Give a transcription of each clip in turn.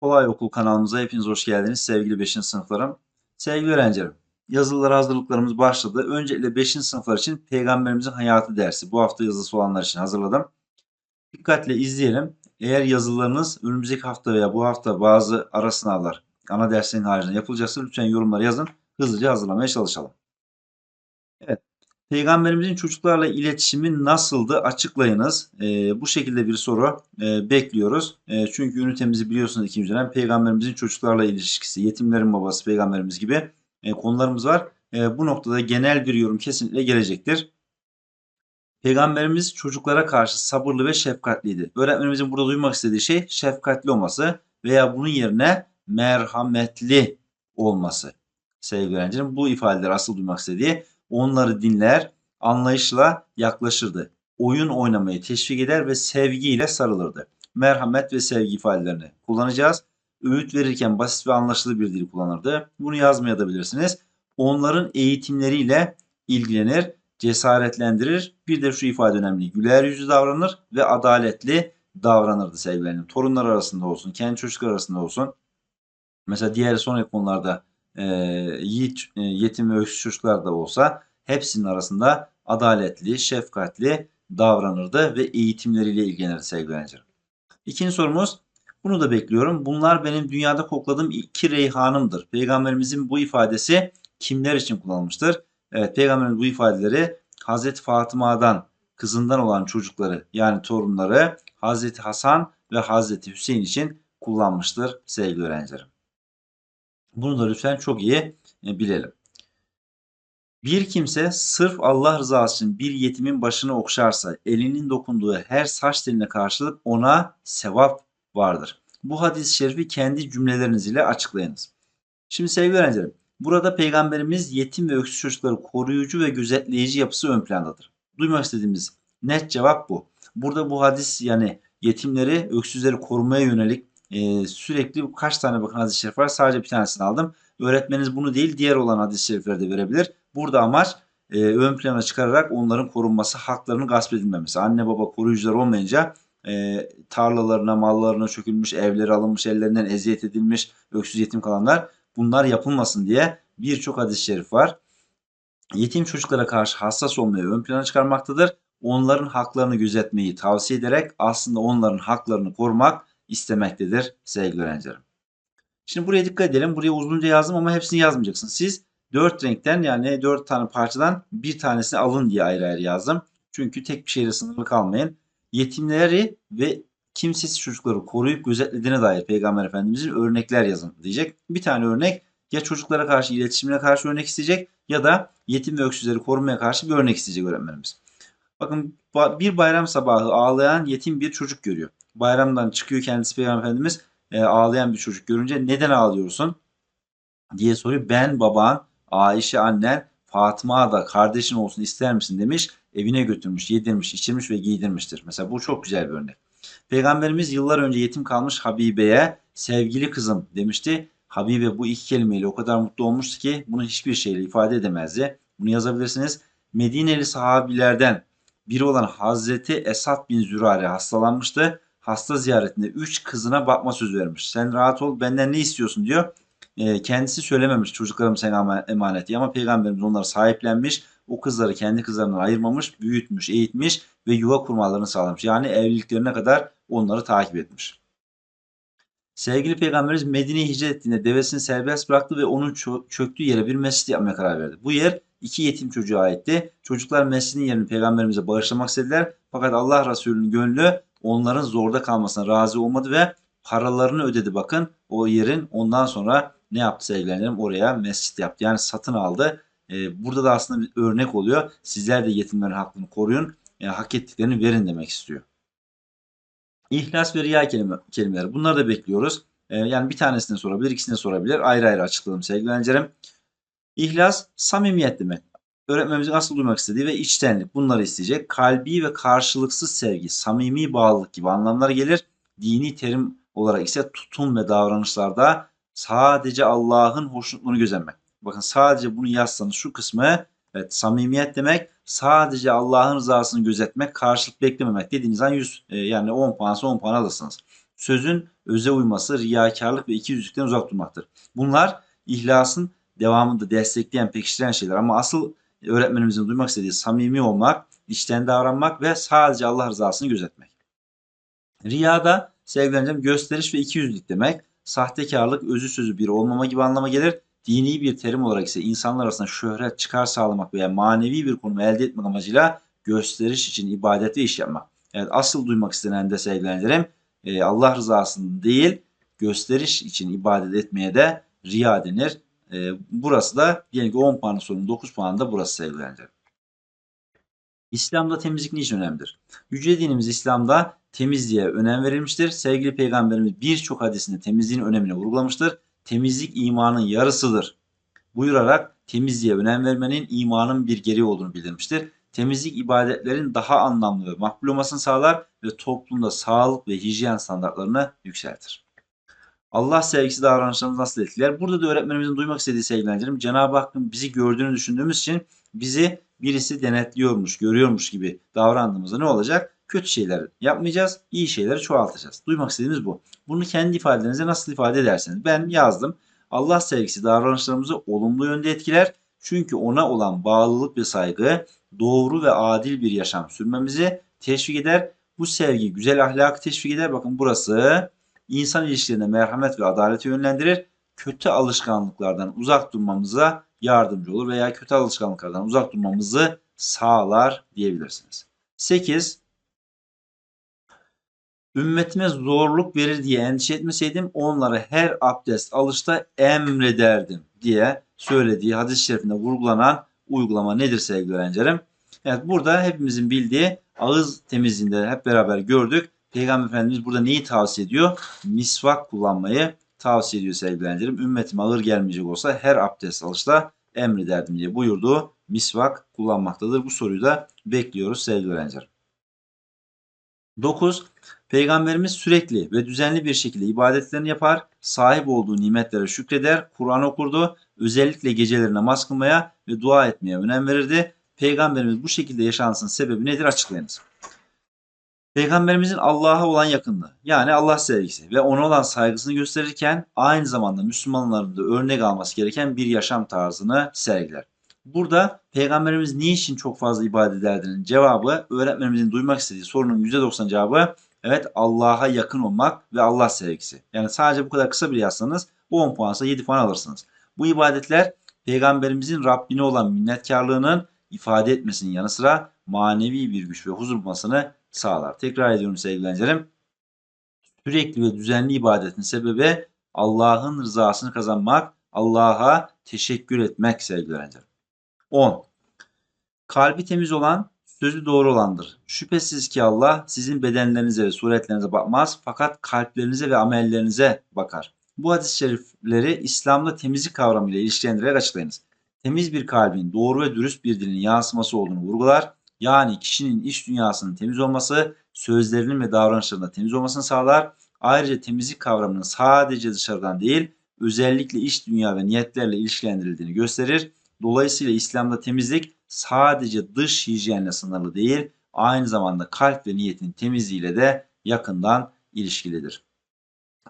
Kolay Okul kanalımıza hepiniz hoş geldiniz sevgili 5. sınıflarım. Sevgili öğrencilerim, yazılılara hazırlıklarımız başladı. Öncelikle 5. sınıflar için Peygamberimizin hayatı dersi. Bu hafta yazısı olanlar için hazırladım. Dikkatle izleyelim. Eğer yazılarınız önümüzdeki hafta veya bu hafta bazı ara sınavlar, ana derslerin haricinde yapılacaksa lütfen yorumlara yazın. Hızlıca hazırlamaya çalışalım. Evet. Peygamberimizin çocuklarla iletişimi nasıldı açıklayınız. Ee, bu şekilde bir soru e, bekliyoruz. E, çünkü ünitemizi biliyorsunuz ikinci dönem peygamberimizin çocuklarla ilişkisi, yetimlerin babası peygamberimiz gibi e, konularımız var. E, bu noktada genel bir yorum kesinlikle gelecektir. Peygamberimiz çocuklara karşı sabırlı ve şefkatliydi. Öğretmenimizin burada duymak istediği şey şefkatli olması veya bunun yerine merhametli olması. Sevgili öğrencilerim bu ifadeleri asıl duymak istediği onları dinler, anlayışla yaklaşırdı. Oyun oynamayı teşvik eder ve sevgiyle sarılırdı. Merhamet ve sevgi ifadelerini kullanacağız. Öğüt verirken basit ve anlaşılır bir dil kullanırdı. Bunu yazmaya da bilirsiniz. Onların eğitimleriyle ilgilenir, cesaretlendirir. Bir de şu ifade önemli. Güler yüzlü davranır ve adaletli davranırdı sevgilerim. Torunlar arasında olsun, kendi çocuklar arasında olsun. Mesela diğer sonraki konularda e, yiğit, e, yetim ve öksüz çocuklar da olsa hepsinin arasında adaletli, şefkatli davranırdı ve eğitimleriyle ilgilenirdi sevgili öğrencilerim. İkinci sorumuz, bunu da bekliyorum. Bunlar benim dünyada kokladığım iki reyhanımdır. Peygamberimizin bu ifadesi kimler için kullanılmıştır? Evet, Peygamberimiz bu ifadeleri Hazreti Fatıma'dan, kızından olan çocukları yani torunları Hazreti Hasan ve Hazreti Hüseyin için kullanmıştır sevgili öğrencilerim. Bunu da lütfen çok iyi e, bilelim. Bir kimse sırf Allah rızası için bir yetimin başını okşarsa elinin dokunduğu her saç teline karşılık ona sevap vardır. Bu hadis-i şerifi kendi cümleleriniz ile açıklayınız. Şimdi sevgili öğrencilerim, burada peygamberimiz yetim ve öksüz çocukları koruyucu ve gözetleyici yapısı ön plandadır. Duymak istediğimiz net cevap bu. Burada bu hadis yani yetimleri, öksüzleri korumaya yönelik e, sürekli kaç tane bakın hadis-i şerif var. Sadece bir tanesini aldım. Öğretmeniniz bunu değil diğer olan hadis-i şerifleri de verebilir. Burada amaç e, ön plana çıkararak onların korunması, haklarının gasp edilmemesi. Anne baba koruyucular olmayınca e, tarlalarına, mallarına çökülmüş, evleri alınmış, ellerinden eziyet edilmiş, öksüz yetim kalanlar bunlar yapılmasın diye birçok hadis-i şerif var. Yetim çocuklara karşı hassas olmayı ön plana çıkarmaktadır. Onların haklarını gözetmeyi tavsiye ederek aslında onların haklarını korumak istemektedir sevgili öğrencilerim. Şimdi buraya dikkat edelim. Buraya uzunca yazdım ama hepsini yazmayacaksınız. Siz dört renkten yani dört tane parçadan bir tanesini alın diye ayrı ayrı yazdım. Çünkü tek bir şeyle sınırlı kalmayın. Yetimleri ve kimsesiz çocukları koruyup gözetlediğine dair Peygamber Efendimizin örnekler yazın diyecek. Bir tane örnek ya çocuklara karşı iletişimine karşı örnek isteyecek ya da yetim ve öksüzleri korumaya karşı bir örnek isteyecek öğretmenimiz. Bakın bir bayram sabahı ağlayan yetim bir çocuk görüyor. Bayramdan çıkıyor kendisi Peygamber Efendimiz e, ağlayan bir çocuk görünce neden ağlıyorsun diye soruyor. Ben baban, Ayşe annen, Fatıma da kardeşin olsun ister misin demiş. Evine götürmüş, yedirmiş, içirmiş ve giydirmiştir. Mesela bu çok güzel bir örnek. Peygamberimiz yıllar önce yetim kalmış Habibe'ye sevgili kızım demişti. Habibe bu iki kelimeyle o kadar mutlu olmuştu ki bunu hiçbir şeyle ifade edemezdi. Bunu yazabilirsiniz. Medineli sahabilerden biri olan Hazreti Esad bin Zürare hastalanmıştı. Hasta ziyaretinde üç kızına bakma sözü vermiş. Sen rahat ol benden ne istiyorsun diyor. E, kendisi söylememiş çocuklarım sana emanet diye ama peygamberimiz onları sahiplenmiş. O kızları kendi kızlarından ayırmamış, büyütmüş, eğitmiş ve yuva kurmalarını sağlamış. Yani evliliklerine kadar onları takip etmiş. Sevgili peygamberimiz Medine'ye hicret ettiğinde devesini serbest bıraktı ve onun çöktüğü yere bir mescit yapmaya karar verdi. Bu yer iki yetim çocuğa aitti. Çocuklar mescidin yerini peygamberimize bağışlamak istediler. Fakat Allah Resulü'nün gönlü onların zorda kalmasına razı olmadı ve paralarını ödedi bakın o yerin. Ondan sonra ne yaptı sevgilerim? Oraya mescit yaptı. Yani satın aldı. Ee, burada da aslında bir örnek oluyor. Sizler de yetimlerin hakkını koruyun. Yani hak ettiklerini verin demek istiyor. İhlas ve riya kelime, kelimeleri. Bunları da bekliyoruz. Ee, yani bir tanesini sorabilir, ikisini sorabilir. Ayrı ayrı açıkladım sevgili. İhlas samimiyet demek. Öğretmenimizin asıl duymak istediği ve içtenlik bunları isteyecek. Kalbi ve karşılıksız sevgi, samimi bağlılık gibi anlamlar gelir. Dini terim olarak ise tutum ve davranışlarda sadece Allah'ın hoşnutluğunu gözlemek. Bakın sadece bunu yazsanız şu kısmı Evet, samimiyet demek sadece Allah'ın rızasını gözetmek, karşılık beklememek dediğiniz an 100 e, yani 10 puansa 10 puan alırsınız. Sözün öze uyması, riyakarlık ve ikiyüzlülükten uzak durmaktır. Bunlar ihlasın devamında destekleyen, pekiştiren şeyler ama asıl öğretmenimizin duymak istediği samimi olmak, içten davranmak ve sadece Allah rızasını gözetmek. Riyada sevgilerim gösteriş ve ikiyüzlülük demek. Sahtekarlık, özü sözü bir olmama gibi anlama gelir. Dini bir terim olarak ise insanlar arasında şöhret, çıkar sağlamak veya manevi bir konum elde etmek amacıyla gösteriş için ibadet ve iş yapmak. Evet asıl duymak istenen de sevgilerim e, Allah rızasını değil gösteriş için ibadet etmeye de riya denir. E, burası da diyelim ki 10 puanın sorunun 9 puanı da burası sevgilerim. İslam'da temizlik niçin önemlidir? Yüce dinimiz İslam'da temizliğe önem verilmiştir. Sevgili Peygamberimiz birçok hadisinde temizliğin önemini vurgulamıştır. Temizlik imanın yarısıdır. Buyurarak temizliğe önem vermenin imanın bir gereği olduğunu bildirmiştir. Temizlik ibadetlerin daha anlamlı ve makbul olmasını sağlar ve toplumda sağlık ve hijyen standartlarını yükseltir. Allah sevgisi davranışlarımızı nasıl etkiler? Burada da öğretmenimizin duymak istediği sevgilerim Cenab-ı Hakk'ın bizi gördüğünü düşündüğümüz için bizi birisi denetliyormuş, görüyormuş gibi davrandığımızda ne olacak? Kötü şeyler yapmayacağız, iyi şeyleri çoğaltacağız. Duymak istediğimiz bu. Bunu kendi ifadenizde nasıl ifade ederseniz. Ben yazdım. Allah sevgisi davranışlarımızı olumlu yönde etkiler. Çünkü ona olan bağlılık ve saygı doğru ve adil bir yaşam sürmemizi teşvik eder. Bu sevgi güzel ahlakı teşvik eder. Bakın burası insan ilişkilerine merhamet ve adaleti yönlendirir. Kötü alışkanlıklardan uzak durmamıza yardımcı olur veya kötü alışkanlıklardan uzak durmamızı sağlar diyebilirsiniz. 8. Ümmetime zorluk verir diye endişe etmeseydim onlara her abdest alışta emrederdim diye söylediği hadis-i şerifinde vurgulanan uygulama nedir sevgili öğrencilerim? Evet burada hepimizin bildiği ağız temizliğinde hep beraber gördük. Peygamber Efendimiz burada neyi tavsiye ediyor? Misvak kullanmayı tavsiye ediyor sevgili öğrencilerim. Ümmetime ağır gelmeyecek olsa her abdest alışta emrederdim diye buyurduğu misvak kullanmaktadır. Bu soruyu da bekliyoruz sevgili öğrencilerim. 9. Peygamberimiz sürekli ve düzenli bir şekilde ibadetlerini yapar, sahip olduğu nimetlere şükreder, Kur'an okurdu, özellikle geceleri namaz kılmaya ve dua etmeye önem verirdi. Peygamberimiz bu şekilde yaşantısının sebebi nedir açıklayınız. Peygamberimizin Allah'a olan yakınlığı yani Allah sevgisi ve ona olan saygısını gösterirken aynı zamanda Müslümanların da örnek alması gereken bir yaşam tarzını sergiler. Burada Peygamberimiz niçin çok fazla ibadet ederdiğinin cevabı öğretmenimizin duymak istediği sorunun %90 cevabı evet Allah'a yakın olmak ve Allah sevgisi. Yani sadece bu kadar kısa bir yazsanız 10 puansa 7 puan alırsınız. Bu ibadetler Peygamberimizin Rabbine olan minnetkarlığının ifade etmesinin yanı sıra manevi bir güç ve huzur bulmasını sağlar. Tekrar ediyorum sevgili öğrencilerim. Sürekli ve düzenli ibadetin sebebi Allah'ın rızasını kazanmak, Allah'a teşekkür etmek sevgili öğrencilerim. 10. Kalbi temiz olan, sözü doğru olandır. Şüphesiz ki Allah sizin bedenlerinize ve suretlerinize bakmaz fakat kalplerinize ve amellerinize bakar. Bu hadis-i şerifleri İslam'da temizlik kavramıyla ilişkilendirerek açıklayınız. Temiz bir kalbin doğru ve dürüst bir dilin yansıması olduğunu vurgular. Yani kişinin iç dünyasının temiz olması, sözlerinin ve davranışlarının temiz olmasını sağlar. Ayrıca temizlik kavramının sadece dışarıdan değil, özellikle iç dünya ve niyetlerle ilişkilendirildiğini gösterir. Dolayısıyla İslam'da temizlik sadece dış hijyenle sınırlı değil, aynı zamanda kalp ve niyetin temizliğiyle de yakından ilişkilidir.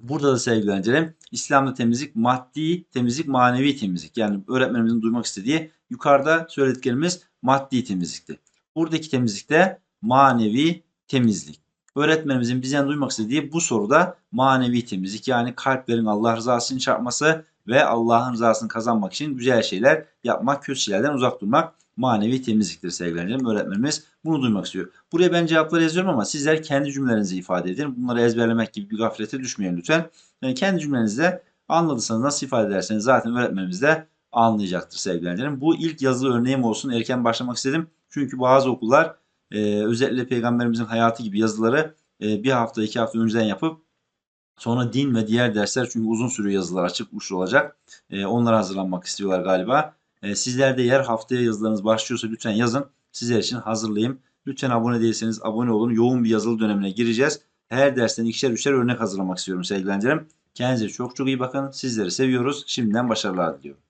Burada da sevgili öğrencilerim İslam'da temizlik maddi temizlik manevi temizlik. Yani öğretmenimizin duymak istediği yukarıda söylediklerimiz maddi temizlikti. Buradaki temizlikte manevi temizlik. Öğretmenimizin bizden duymak istediği bu soruda manevi temizlik yani kalplerin Allah rızasını çarpması ve Allah'ın rızasını kazanmak için güzel şeyler yapmak, kötü şeylerden uzak durmak manevi temizliktir sevgili öğrencilerim. Öğretmenimiz bunu duymak istiyor. Buraya ben cevapları yazıyorum ama sizler kendi cümlelerinizi ifade edin. Bunları ezberlemek gibi bir gaflete düşmeyin lütfen. Yani kendi cümlenizde anladıysanız nasıl ifade ederseniz zaten öğretmenimiz de anlayacaktır sevgili öğrencilerim. Bu ilk yazılı örneğim olsun. Erken başlamak istedim. Çünkü bazı okullar e, özellikle peygamberimizin hayatı gibi yazıları e, bir hafta iki hafta önceden yapıp sonra din ve diğer dersler çünkü uzun sürüyor yazılar açık uçlu olacak. E, onlara hazırlanmak istiyorlar galiba. E, sizler de eğer haftaya yazılarınız başlıyorsa lütfen yazın. Sizler için hazırlayayım. Lütfen abone değilseniz abone olun. Yoğun bir yazılı dönemine gireceğiz. Her dersten ikişer üçer örnek hazırlamak istiyorum sevgili öğrencilerim. Kendinize çok çok iyi bakın. Sizleri seviyoruz. Şimdiden başarılar diliyorum.